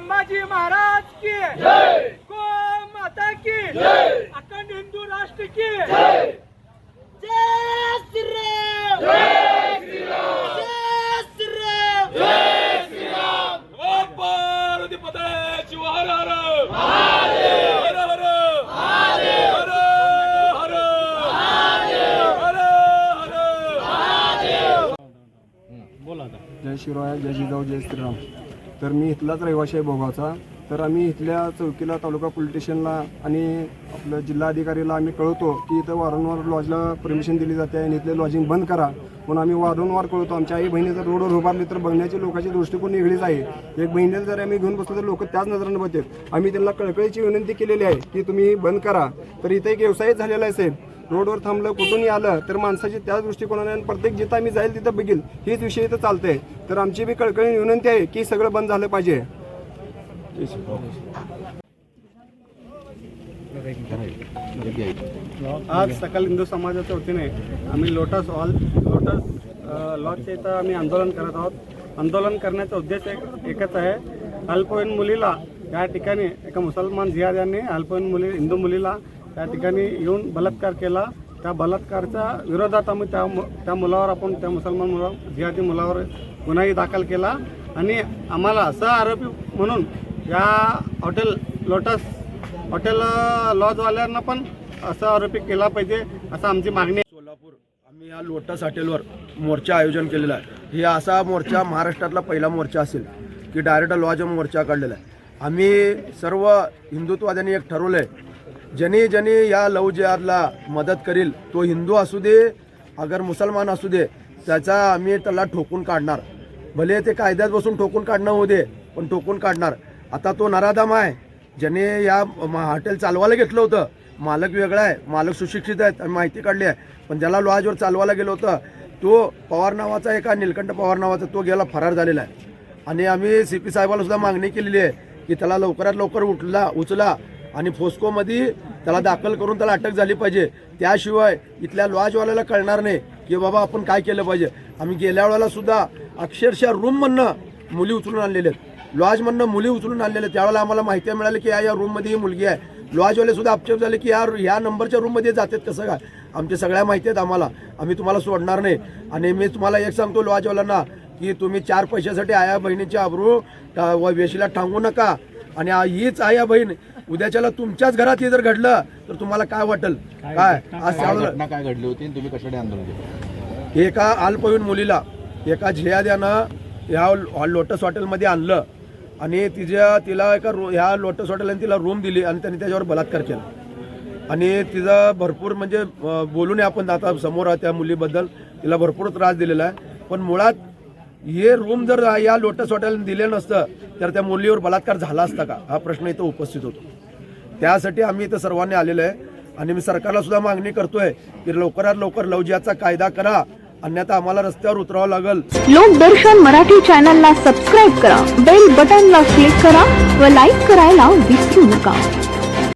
संभाजी महाराज की. गो माता की. अखंड हिंदू राष्ट्र की. जय. जय पार्वती पदे शिव हर हर हर हर हर हर हर हर हर जय शिवराय जय जिजाऊ जय श्रीराम. तर मी इथलाच रहिवाशी आहे भोगावचा तर आम्ही इथल्या चौकीला तालुका पोलीस स्टेशनला आणि आपलं जिल्हाधिकारीला आम्ही कळवतो की इथं वारंवार लॉजला परमिशन दिली जाते आणि इथले लॉजिंग बंद करा. म्हणून आम्ही वारंवार कळवतो. आमच्या आई बहिणी जर रोडवर उभारली तर बघण्याची लोकांची दृष्टिकोन वेगळीच आहे. एक बहिणीला जर आम्ही घेऊन बसलो तर लोक त्याच नजरेनं बघतात. आम्ही त्यांना कळकळीची विनंती केलेली आहे की तुम्ही बंद करा. तर इथं एक व्यवसायच झालेला असेल. रोडवर थांबलं कुठूनही आलं तर माणसाची त्याच दृष्टिकोनाने प्रत्येक जिथं आम्ही जाईल तिथं बघील. हेच विषय इथं चालतंय. तर आमची बी कळकळी विनंती आहे की सगळं बंद झालं पाहिजे. आज सकाळ हिंदू समाजाच्या वतीने आम्ही लोटस हॉल लोटस लॉजच्या इथं आम्ही आंदोलन करत आहोत. आंदोलन करण्याचा उद्देश एक एकच आहे. अल्पवयीन मुलीला या ठिकाणी एका मुसलमान जिहाद्यांनी अल्पवयीन मुली हिंदू मुलीला त्या ठिकाणी येऊन बलात्कार केला. त्या बलात्कारच्या विरोधात आम्ही त्या मु- त्या मुलावर आपण त्या मुसलमान मुला जिहादी मुलावर गुन्हाही दाखल केला. आणि आम्हाला सह आरोपी म्हणून या हॉटेल लोटस हॉटेल लॉजवाल्यांना पण असं आरोपी केला पाहिजे असं आमची मागणी आहे. सोलापूर आम्ही या लोटस हॉटेलवर मोर्चा आयोजन केलेला आहे. हे असा मोर्चा महाराष्ट्रातला पहिला मोर्चा असेल की डायरेक्ट लॉज मोर्चा काढलेला आहे. आम्ही सर्व हिंदुत्वाद्यांनी एक ठरवलं आहे ज्यांनी ज्यांनी या लव जिहादला मदत करील. तो हिंदू असू दे अगर मुसलमान असू दे त्याचा आम्ही त्याला ठोकून काढणार. भले ते कायद्यात बसून ठोकून काढणं होऊ दे पण ठोकून काढणार. आता तो नराधाम आहे. ज्याने या म- हॉटेल चालवायला घेतलं होतं. मालक वेगळा आहे मालक सुशिक्षित आहेत आम्ही माहिती काढली आहे. पण ज्याला लॉजवर चालवायला गेलो होतं तो पवार नावाचा एका निलकंठ पवार नावाचा तो गेला फरार झालेला आहे. आणि आम्ही सी पी साहेबाला सुद्धा मागणी केलेली आहे की त्याला लवकरात लवकर उठला उचला. आणि फोस्कोमध्ये त्याला दाखल करून त्याला अटक झाली पाहिजे. त्याशिवाय इथल्या लॉजवाल्याला कळणार नाही की बाबा आपण काय केलं पाहिजे. आम्ही गेल्या वेळेला सुद्धा अक्षरशः रूममधनं मुली उचलून आणलेल्या आहेत. लॉजमधनं मुली उचलून आणलेल्या आहेत. त्यावेळेला आम्हाला माहिती मिळाली की या या रूममध्ये ही मुलगी आहे. लॉजवाले सुद्धा अपचेप झाले की या ह्या नंबरच्या रूममध्ये जातात कसं काय? आमच्या सगळ्या माहिती आहेत आम्हाला. आम्ही तुम्हाला सोडणार नाही. आणि मी तुम्हाला एक सांगतो लॉजवाल्यांना की तुम्ही चार पैशासाठी आया बहिणीची आबरू व वेशीला ठांगू नका. आणि हीच आया बहीण उद्याच्याला तुमच्याच घरात हे जर घडलं तर तुम्हाला काय वाटेल? काय आज घटना काय घडली होती आणि तुम्ही कशासाठी आंदोलन केलं? एका अल्पवयीन मुलीला एका झियाद्यानं ह्या लोटस हॉटेलमध्ये आणलं आणि तिच्या तिला एका रो ह्या लोटस हॉटेलने तिला रूम दिली आणि त्यांनी त्याच्यावर बलात्कार केला. आणि तिचा भरपूर म्हणजे अं, बोलू नये आपण आता समोर त्या मुलीबद्दल तिला भरपूर त्रास दिलेला आहे. पण मुळात हे रूम जर या लोटस हॉटेलने दिले नसतं तर त्या मुलीवर बलात्कार झाला असता का? हा प्रश्न इथं उपस्थित होतो. त्यासाठी आम्ही इथं सर्वांनी आलेलो आहे. आणि मी सरकारला सुद्धा मागणी करतोय की लवकरात लवकर लवजियाचा कायदा करा. अन्यथा आम्हाला रस्त्यावर उतरावं लागेल. लोकदर्शन मराठी चॅनलला सबस्क्राईब करा. बेल बटनला क्लिक करा व लाईक करायला विसरू नका.